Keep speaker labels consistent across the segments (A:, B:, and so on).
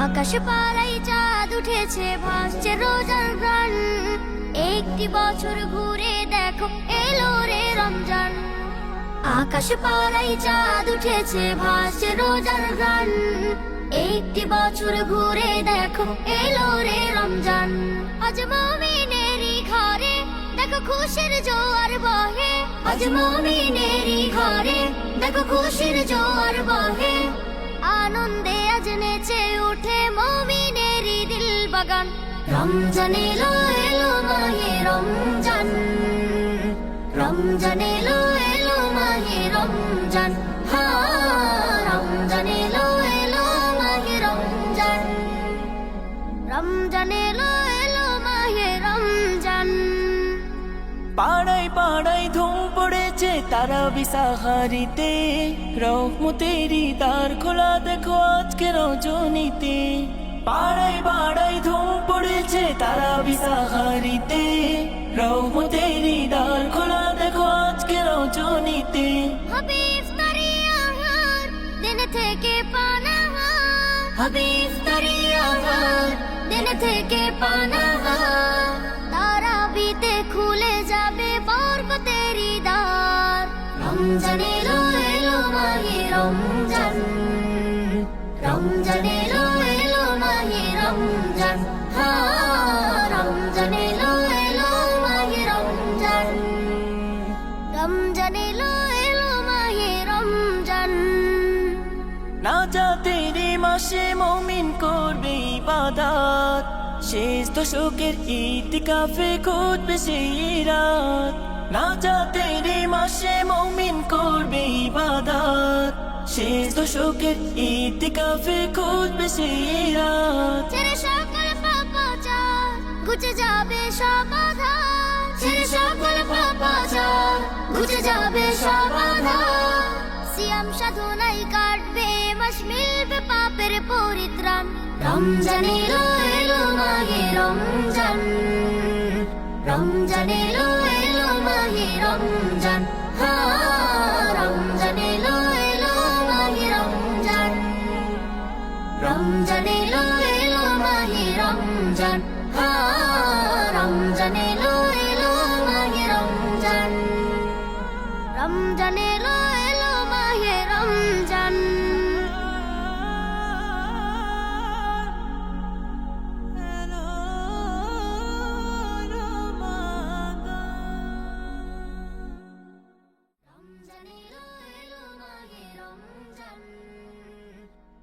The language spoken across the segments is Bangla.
A: আকাশ পাড়াই চাঁদ উঠেছে ভাসছে রোজার গান একটি বছর ঘুরে দেখো এলো রে রমজান। আকাশ পাড়াই চাঁদ উঠেছে ভাসছে রোজার গান একটি বছর ঘুরে দেখো এলো রে রমজান। আজ মমিনেরই ঘরে দেখো খুশির জোয়ার বহে। আজ মমিনেরই খুশির জোয়ার বহে। আনন্দে আজ নেচে উঠে মমিনেরই দিল বাগান। রমজান এলো এলো মাহে রমজান। রমজান এলো এলো মাহে রমজান।
B: পাড়ায় ধুম পড়েছে তারা বিসাহারিতে। রহমতেরই দ্বার খোলা দেখো আজকে রজনীতে। পাড়ায় পাড়ায় ধুম পড়েছে তারা বিসাহারিতে। রহমতেরই দ্বার খোলা দেখো আজকে রজনীতে।
A: হবে ইফতারি আহার দিন থেকে পানাহার। হবে ইফতারি আহার। দিন থেকে পানাহার। রমজান এলো এলো মাহে রমজান রমজান এলো এলো মাহে রমজান হা রমজান এলো এলো মাহে রমজান রমজান এলো এলো মাহে
B: মমিন করবে ইবাদাত শেষ দশকের ইতিকাফে খুঁজবে সেই রাত না যাতেরি মাসে মমিন করবে ইবাদাত। শেষ দশকের ইতিকাফে খুঁজবে সেই রাত।
A: ছেড়ে সকল পাপাচার, ঘুচে যাবে সমাধান ছেড়ে সকল পাপাচার, ঘুচে যাবে সমাধান সিয়াম সাধনাই কাটবে, মাস মিলবে পাপের পরিত্রাণ। রমজান এলো মাহে রমজান। রমজান এলো এলো মাহে রমজান। রমজান এলো এলো মাহে রমজান হা রমজান এলো এলো মাহে রমজান রমজান এলো এলো মাহে রমজান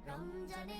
A: রমজান